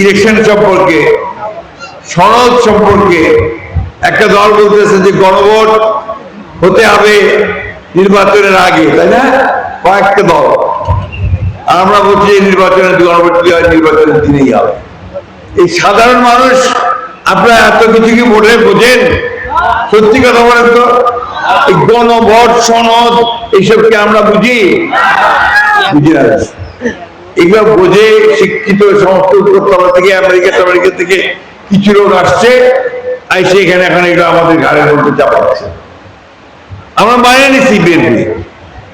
Election সম্পর্কে, সনদ সম্পর্কে একটা দল বলতেছে যে গণভোট হতে হবে নির্বাচনের আগে, তাই না? কয়েকটা দল। আর আমরা বলছি নির্বাচনের গণভোট কি হয়, নির্বাচনের দিনেই হবে। এই সাধারণ মানুষ, আপনারা এত কিছু কি বোঝে বোঝেন? সত্যি কথা বলেন তো? গণভোট, সনদ এইসবকে আমরা বুঝি? বুঝি না। এগুলো বোঝে শিক্ষিত সমস্ত উপরতলা থেকে, আমেরিকা আমেরিকা থেকে কিছু লোক আসছে, আইসে এখানে এখন এগুলো আমাদের ঘাড়ের মধ্যে চাপাচ্ছে আমরা মানে নিচ্ছি বিএনপি।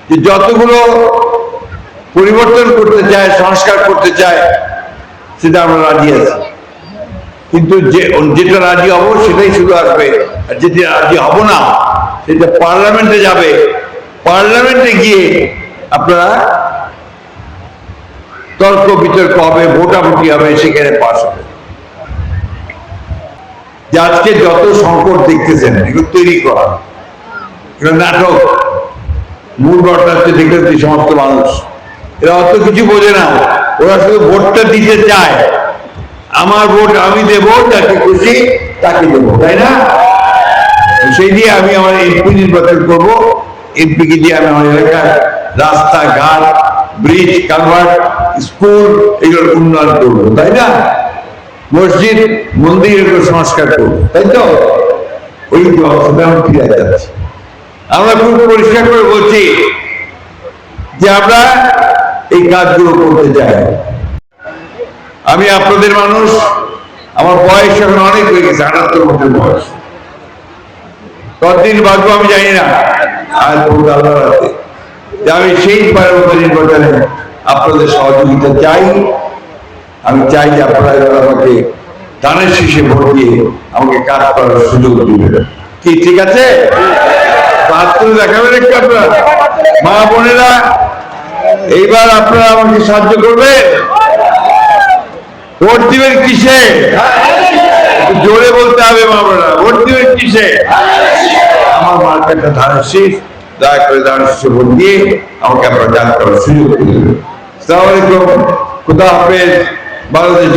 যে যতগুলো পরিবর্তন করতে চায়, সংস্কার করতে চায়, সেটা আমরা রাজি আছি। কিন্তু যে, যেটা রাজি হব সেটাই শুধু আসবে, আর যেটা রাজি হব না, সেটা পার্লামেন্টে যাবে। পার্লামেন্টে গিয়ে আপনারা তর্ক বিতর্ক হবে ভোটাভুটি হবে, সেখানে পাশ হবে। আজকে যত সংকট দেখতেছেন, এগুলো তৈরি করা, এগুলো নাটক। মূল ঘটনা হচ্ছে দেখলেন সমস্ত মানুষ। এরা অত কিছু বোঝে না, ওরা শুধু ভোটটা দিতে চায়। আমার ভোট আমি দেব, যাকে খুশি তাকে দেব, তাই না? সেই দিয়ে আমি আমার এমপি নির্বাচন করব। এমপিকে দিয়ে আমি আমার এলাকার রাস্তাঘাট ব্রিজ কালভার্ট স্কুল এগুলোর উন্নয়ন করব, তাই না? মসজিদ, মন্দির এগুলো সংস্কার করব, তাই তো? ওই অবস্থাতে আমি ফিরে যাচ্ছি। আমরা খুব পরিষ্কার করে বলছি যে আমরা এই কাজগুলো করতে চাই। আমি আপনাদের মানুষ, আমার বয়স এখন অনেক হয়ে গেছে, আটাত্তর বছর বয়স। কতদিন বাঁচবো আমি জানি না। বহু আল্লাহ রাতে আমি সেই নির্বাচনে আপনাদের সহযোগিতা চাই। আমি চাই যে আপনারা আমাকে ধানের শীষে ভোট দিয়ে আমাকে কাজ করার সুযোগ দিবেন। কি, ঠিক আছে? দেখাবেন একটু আপনারা? মা বোনেরা, এইবার আপনারা আমাকে সাহায্য করবে ভোট দিবেন কিসে? জোরে বলতে হবে মা বোনেরা, ভোট দিবেন কিসে? আমার মার্কেটটা ধানের শীষ। দয়া করে দান ভোট দিয়ে আমাকে আপনার জানতে করার সুযোগ করে দেবেন আসসালামু আলাইকুম খুদা হাফেজ, বাংলাদেশ